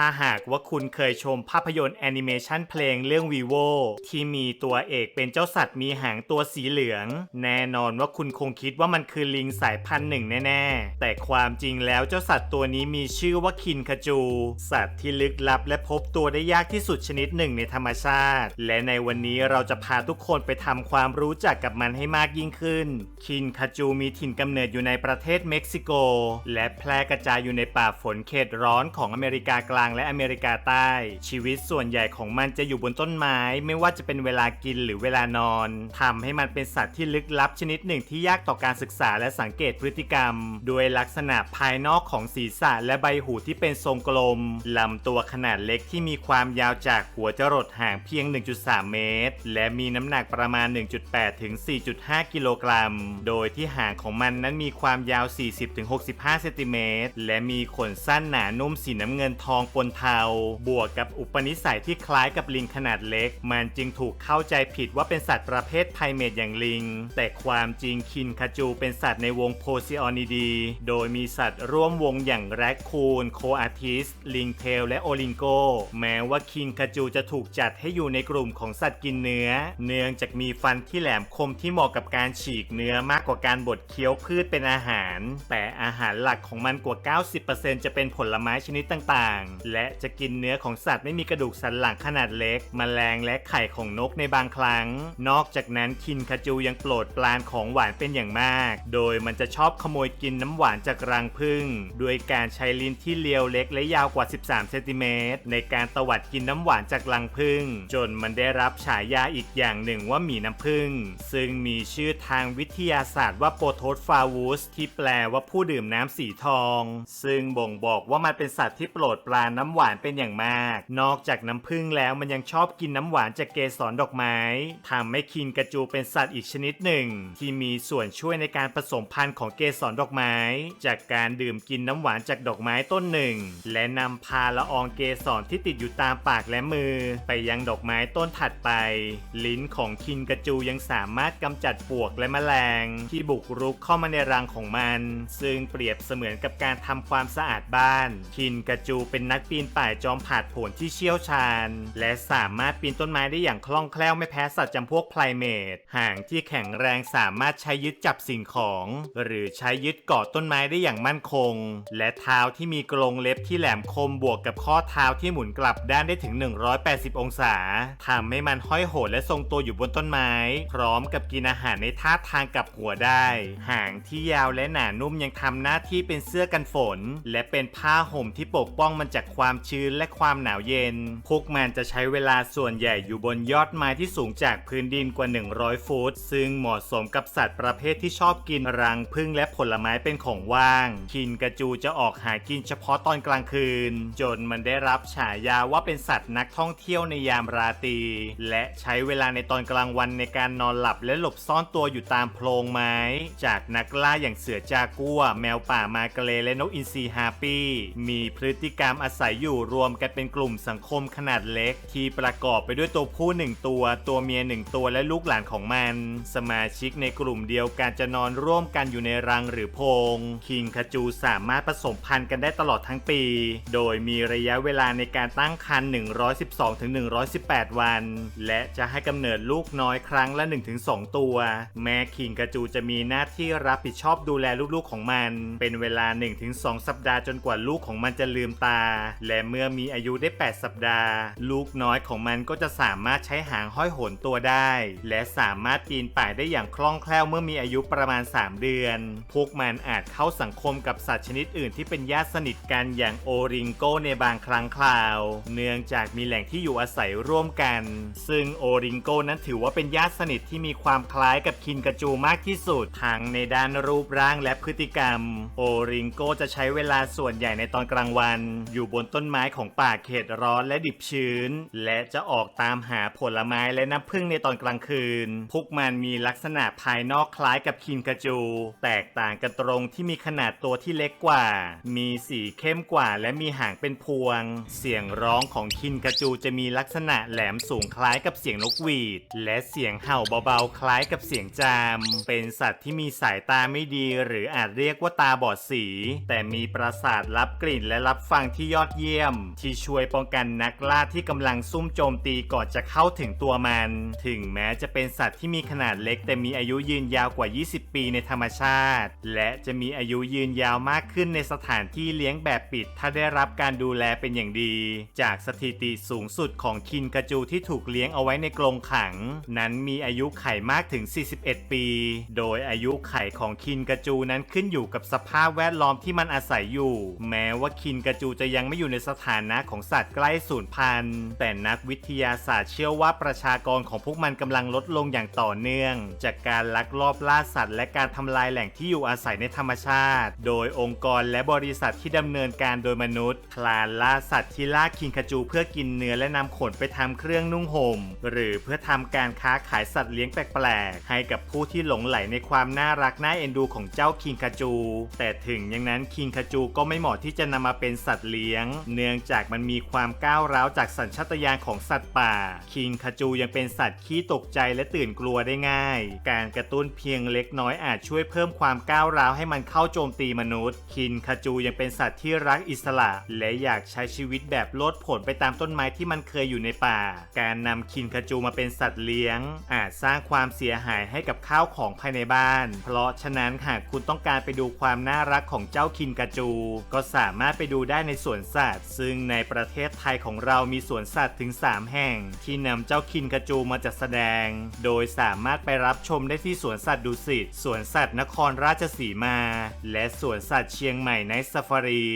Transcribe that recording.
ถ้าหากว่าคุณเคยชมภาพยนตร์แอนิเมชันเพลงเรื่อง vivo ที่มีตัวเอกเป็นเจ้าสัตว์มีหางตัวสีเหลือง แน่นอนว่าคุณคงคิดว่ามันคือลิงสายพันธุ์หนึ่งแน่ ๆ แต่ความจริงแล้วเจ้าสัตว์ตัวนี้มีชื่อว่าคินคาจู สัตว์ที่ลึกลับและพบตัวได้ยากที่สุดชนิดหนึ่งในธรรมชาติ และในวันนี้เราจะพาทุกคนไปทำความรู้จักกับมันให้มากยิ่งขึ้น คินคาจูมีถิ่นกำเนิดอยู่ในประเทศเม็กซิโก และแพร่กระจายอยู่ในป่าฝนเขตร้อนของอเมริกากลางและอเมริกาใต้ ชีวิตส่วนใหญ่ของมันจะอยู่บนต้นไม้ ไม่ว่าจะเป็นเวลากินหรือเวลานอนทำให้มันเป็นสัตว์ที่ลึกลับชนิดหนึ่งที่ยากต่อการศึกษาและสังเกตพฤติกรรมด้วยลักษณะภายนอกของศีรษะและใบหูที่เป็นทรงกลมลำตัวขนาดเล็กที่มีความยาวจากหัวจรดห่างเพียง 1.3 เมตร และมีน้ำหนักประมาณ 1.8 ถึง 4.5 กิโลกรัม โดยที่หางของมันนั้นมีความยาว 40ถึง65 เซนติเมตร และมีขนสั้นหนานุ่มสีน้ำเงินทองปนเทา บวกกับอุปนิสัยที่คล้ายกับลิงขนาดเล็ก มันจึงถูกเข้าใจผิดว่าเป็นสัตว์ประเภทไพเมตอย่างลิง แต่ความจริงคินคาจูเป็นสัตว์ในวงโพซิออนิดี โดยมีสัตว์ร่วมวงอย่างแรคคูน โคอาทิส ลิงเทล และโอลิงโก แม้ว่าคินคาจูจะถูกจัดให้อยู่ในกลุ่มของสัตว์กินเนื้อ เนื่องจากมีฟันที่แหลมคมที่เหมาะกับการฉีกเนื้อมากกว่าการบดเคี้ยวพืชเป็นอาหาร แต่อาหารหลักของมันกว่า 90%จะเป็นผลไม้ชนิดต่างๆและจะกินเนื้อของสัตว์ไม่มีกระดูกสันหลังขนาดเล็กแมลงและไข่ของนกในบางครั้ง นอกจากนั้นคินคาจูยังโปรดปรานของหวานเป็นอย่างมาก โดยมันจะชอบขโมยกินน้ำหวานจากรังผึ้งด้วยการใช้ลิ้นที่เลียวเล็กและยาวกว่า 13 เซนติเมตรในการตวัดกินน้ำหวานจากรังผึ้งจนมันได้รับฉายาอีกอย่างหนึ่งว่าหมีน้ำผึ้งซึ่งมีชื่อทางวิทยาศาสตร์ว่าโปโทสฟาวูสที่แปลว่าผู้ดื่มน้ำสีทอง ซึ่งบ่งบอกว่ามันเป็นสัตว์ที่โปรดปรานน้ำหวานเป็นอย่างมาก นอกจากน้ำผึ้งแล้วมันยังชอบกินน้ำหวานจากเกสรดอกไม้ทำให้คินกระจูเป็นสัตว์อีกชนิดหนึ่ง ที่มีส่วนช่วยในการผสมพันธุ์ของเกสรดอกไม้ จากการดื่มกินน้ำหวานจากดอกไม้ต้นหนึ่ง และนำพาละอองเกสรที่ติดอยู่ตามปากและมือ ไปยังดอกไม้ต้นถัดไป ลิ้นของคินกระจูยังสามารถกำจัดปวกและแมลง ที่บุกรุกเข้ามาในรังของมัน ซึ่งเปรียบเสมือนกับการทำความสะอาดบ้าน คินกระจูเป็นนักปีนป่ายจอมผาดโผนที่เชี่ยวชาญ และสามารถปีนต้นไม้ได้อย่างคล่องแคล่วไม่แพ้สัตว์จำพวกไพรเมตหางที่แข็งแรงสามารถใช้ยึดจับสิ่งของ หรือใช้ยึดเกาะต้นไม้ได้อย่างมั่นคง และเท้าที่มีกรงเล็บที่แหลมคมบวกกับข้อเท้าที่หมุนกลับด้านได้ถึง 180 องศาทำให้มันห้อยโหดและทรงตัวอยู่บนต้นไม้ พร้อมกับกินอาหารในท่าทางกับหัวได้ หางที่ยาวและหนานุ่มยังทำหน้าที่เป็นเสื้อกันฝน และเป็นผ้าห่มที่ปกป้องมันจากความชื้นและความหนาวเย็น พวกมันจะใช้เวลาส่วนใหญ่อยู่บนยอดไม้ที่สูงจากพื้นดินกว่า 100 ฟุต ซึ่งเหมาะสมกับสัตว์ประเภทที่ชอบกินรังผึ้งและผลไม้เป็นของว่าง คินกระจูจะออกหากินเฉพาะตอนกลางคืน จนมันได้รับฉายาว่าเป็นสัตว์นักท่องเที่ยวในยามราตรี และใช้เวลาในตอนกลางวันในการนอนหลับและหลบซ่อนตัวอยู่ตามโพรงไม้ จากนักล่าอย่างเสือจากัว แมวป่ามาเกเลและนกอินทรีฮาปี้ มีพฤติกรรมอาศัยอยู่รวมกันเป็นกลุ่มสังคมขนาดเล็ก ที่ประกอบไปด้วยตัวผู้หนึ่งตัว ตัวเมียหนึ่งตัวและลูกหลานของมัน สมาชิกในกลุ่มเดียวกันจะนอนร่วมกันอยู่ในรังหรือโพรงคิงคาจูสามารถผสมพันธุ์กันได้ตลอดทั้งปี โดยมีระยะเวลาในการตั้งครรภ์112-118 วัน และจะให้กำเนิดลูกน้อยครั้งละ 1-2 ตัว แม่คิงกาจูจะมีหน้าที่รับผิดชอบดูแลลูกๆของมัน เป็นเวลา 1-2 สัปดาห์จนกว่าลูกของมันจะลืมตาและเมื่อมีอายุได้ 8 สัปดาห์ ลูกน้อยของมันก็จะสามารถใช้หางห้อยโหนตัวได้ และสามารถปีนป่ายได้อย่างคล่องแคล่วเมื่อมีอายุประมาณ 3 เดือน พวกมันอาจเข้าสังคมกับสัตว์ชนิดอื่นที่เป็นญาติสนิทกันอย่างโอริงโกในบางครั้งคราว เนื่องจากมีแหล่งที่อยู่อาศัยร่วมกัน ซึ่งโอริงโกนั้นถือว่าเป็นญาติสนิทที่มีความคล้ายกับคินกาจูมากที่สุดทั้งในด้านรูปร่างและพฤติกรรม โอริงโกจะใช้เวลาส่วนใหญ่ในตอนกลางวัน อยู่บนต้นไม้ของป่าเขตร้อนและดิบชื้น และจะออกตามหาผลไม้และน้ำผึ้งในตอนกลางคืน พวกมันมีลักษณะภายนอกคล้ายกับคินกาจู แตกต่างกันตรงที่มีขนาดตัวที่เล็กกว่า มีสีเข้มกว่าและมีหางเป็นพวง เสียงร้องของคินกาจูจะมีลักษณะแหลมสูงคล้ายกับเสียงนกหวีด และเสียงเห่าเบาๆ คล้ายกับเสียงจาม เป็นสัตว์ที่มีสายตาไม่ดี หรืออาจเรียกว่าตาบอดสี แต่มีประสาทรับกลิ่นและรับฟังที่ยอดดเยี่ยม ที่ช่วยป้องกันนักล่าที่กำลังซุ่มโจมตีก่อนจะเข้าถึงตัวมัน ถึงแม้จะเป็นสัตว์ที่มีขนาดเล็ก แต่มีอายุยืนยาวกว่า 20 ปีในธรรมชาติ และจะมีอายุยืนยาวมากขึ้นในสถานที่เลี้ยงแบบปิด ถ้าได้รับการดูแลเป็นอย่างดี จากสถิติสูงสุดของคินกาจูที่ถูกเลี้ยงเอาไว้ในกรงขัง นั้นมีอายุไขมากถึง 41 ปี โดยอายุไขของคินกาจูนั้นขึ้นอยู่กับสภาพแวดล้อมที่มันอาศัยอยู่ แม้ว่าคินกาจูจะยังไม่อยู่ในสถานะของสัตว์ใกล้สูญพันธุ์ แต่นักวิทยาศาสตร์เชื่อว่าประชากรของพวกมันกำลังลดลงอย่างต่อเนื่อง จากการลักลอบล่าสัตว์ และการทำลายแหล่งที่อยู่อาศัยในธรรมชาติ โดยองค์กรและบริษัทที่ดำเนินการโดยมนุษย์ คลานล่าสัตว์ที่ล่าคิงคาจูเพื่อกินเนื้อและนำขนไปทำเครื่องนุ่งห่ม หรือเพื่อทำการค้าขายสัตว์เลี้ยงแปลกๆ ให้กับผู้ที่หลงไหลในความน่ารักน่าเอ็นดูของเจ้าคิงคาจู แต่ถึงอย่างนั้นคิงคาจูก็ไม่เหมาะที่จะนำมาเป็นสัตว์เลี้ยงเนื่องจากมันมีความก้าวร้าวจากสัญชาตญาณของสัตว์ป่า คิงคาจูยังเป็นสัตว์ขี้ตกใจและตื่นกลัวได้ง่าย การกระตุ้นเพียงเล็กน้อยอาจช่วยเพิ่มความก้าวร้าวให้มันเข้าโจมตีมนุษย์ คินคาจูยังเป็นสัตว์ที่รักอิสระ และอยากใช้ชีวิตแบบโลดโผนไปตามต้นไม้ที่มันเคยอยู่ในป่า การนำคินคาจูมาเป็นสัตว์เลี้ยง อาจสร้างความเสียหายให้กับข้าวของภายในบ้าน เพราะฉะนั้นหากคุณต้องการไปดูความน่ารักของเจ้าคินคาจู ก็สามารถไปดูได้ในสวนสตว์ ซึ่งในประเทศไทยของเรามีสวนสัตว์ถึง 3 แห่ง ที่นำเจ้าคินคาจูมาจัดแสดง โดยสามารถไปรับชมได้ที่สวนสัตว์ดุสิตสวนสัตว์นครราชสีมา และสวนสัตว์เชียงใหม่ในซาฟารี